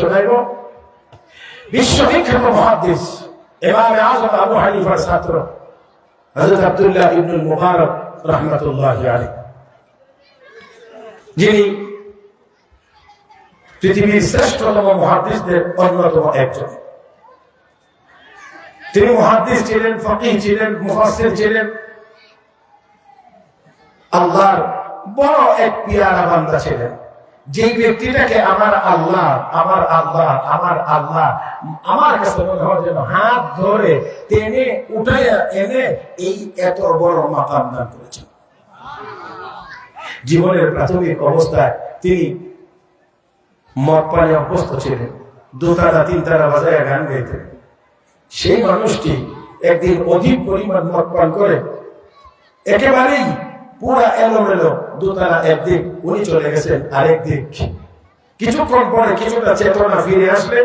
শোনাইব। বিশ্ববিখ্যাত মহাদিস, ইমামে আজম আবু হানিফার ছাত্র, হযরত আব্দুল্লাহ ইবনুল মুবারক রাহমাতুল্লাহি আলাইহি। যিনি পৃথিবীর শ্রেষ্ঠতম মহাদিসদের অন্যতম একজন। তিনি মহাদিস ছিলেন, ফকিহ ছিলেন, মুফাসসির ছিলেন। আল্লাহর বড় এক পিয়ারা বান্দা ছিলেন। যে ব্যক্তিটাকে আমার আল্লাহ আমার আল্লাহ আমার আল্লাহ, আমার কাছে মনে হয় যেন হাত ধরে টেনে উঠাইয়া এনে এই এত বড় মাকাম দান করেছেন। জীবনের প্রাথমিক অবস্থায় তিনি মদ পানে অভ্যস্ত ছিলেন দুতারা তিনতারা বাজায় গান গাইতেন। সেই মানুষটি একদিন অধিক পরিমাণ মদ পান করে একেবারেই পুরা এলোমেলো দোতলা একদিক, উনি চলে গেছেন আরেক দিক। কিছুক্ষণ পরে কিছুটা চেতনা ফিরে আসলেন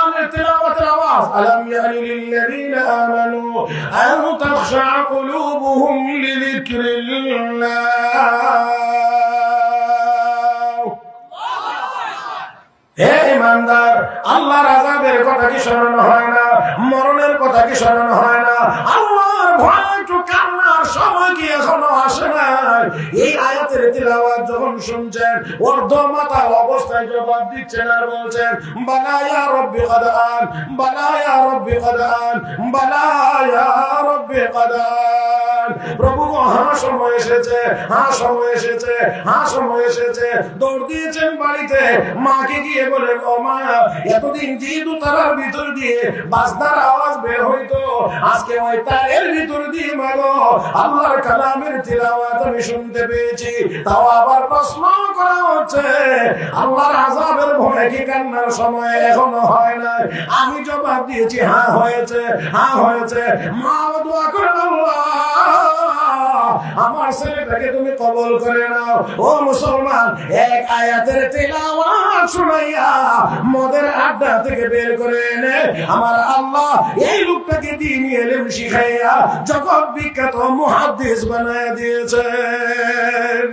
কোরআনের তেলাওয়াতের ألم يأن للذين آمنوا أن تخشع قلوبهم لذكر الله হে ইমানদার, আল্লাহর আজাদের কথা কি স্মরণ হয় না? মরণের কথা কি স্মরণ হয় না? আল্লাহর ভয় এই আয়াতের যখন শুনছেন অবস্থায় জবাব দিচ্ছেন আর বলছেন রব্বি কদান বালায়া রব্বি কদান বালায়া রব্বি কদান প্রভু হ্যাঁ সময় এসেছে হ্যাঁ সময় এসেছে হ্যাঁ সময় এসেছে। দৌড় দিয়েছেন বাড়িতে, মাকে গিয়ে বলেন ও মা, এতদিন যেহেতু তারার ভিতর দিয়ে বাজনার আওয়াজ বের হইতো আজকে ওই তারের ভিতর দিয়ে মাগো। আল্লাহর কালামের তিলাওয়াত আমি শুনতে পেয়েছি। তাও আবার প্রশ্ন করা হচ্ছে, আল্লাহর আযাবের ভয়ে কি কান্নার সময় এখনও হয় না আমি জবাব দিয়েছি হ্যাঁ হয়েছে হ্যাঁ হয়েছে। মা দোয়া করেন আল্লাহ। আমার ছেলেটাকে তুমি কবল করে নাও। ও মুসলমান, এক আয়াতের তেলাওয়াত শুনাইয়া মদের আড্ডা থেকে বের করে এনে আমার আল্লাহ এই লোকটাকে দিন এলেম শিখাইয়া জগৎ বিখ্যাত মুহাদ্দিস বানায় দিয়েছেন।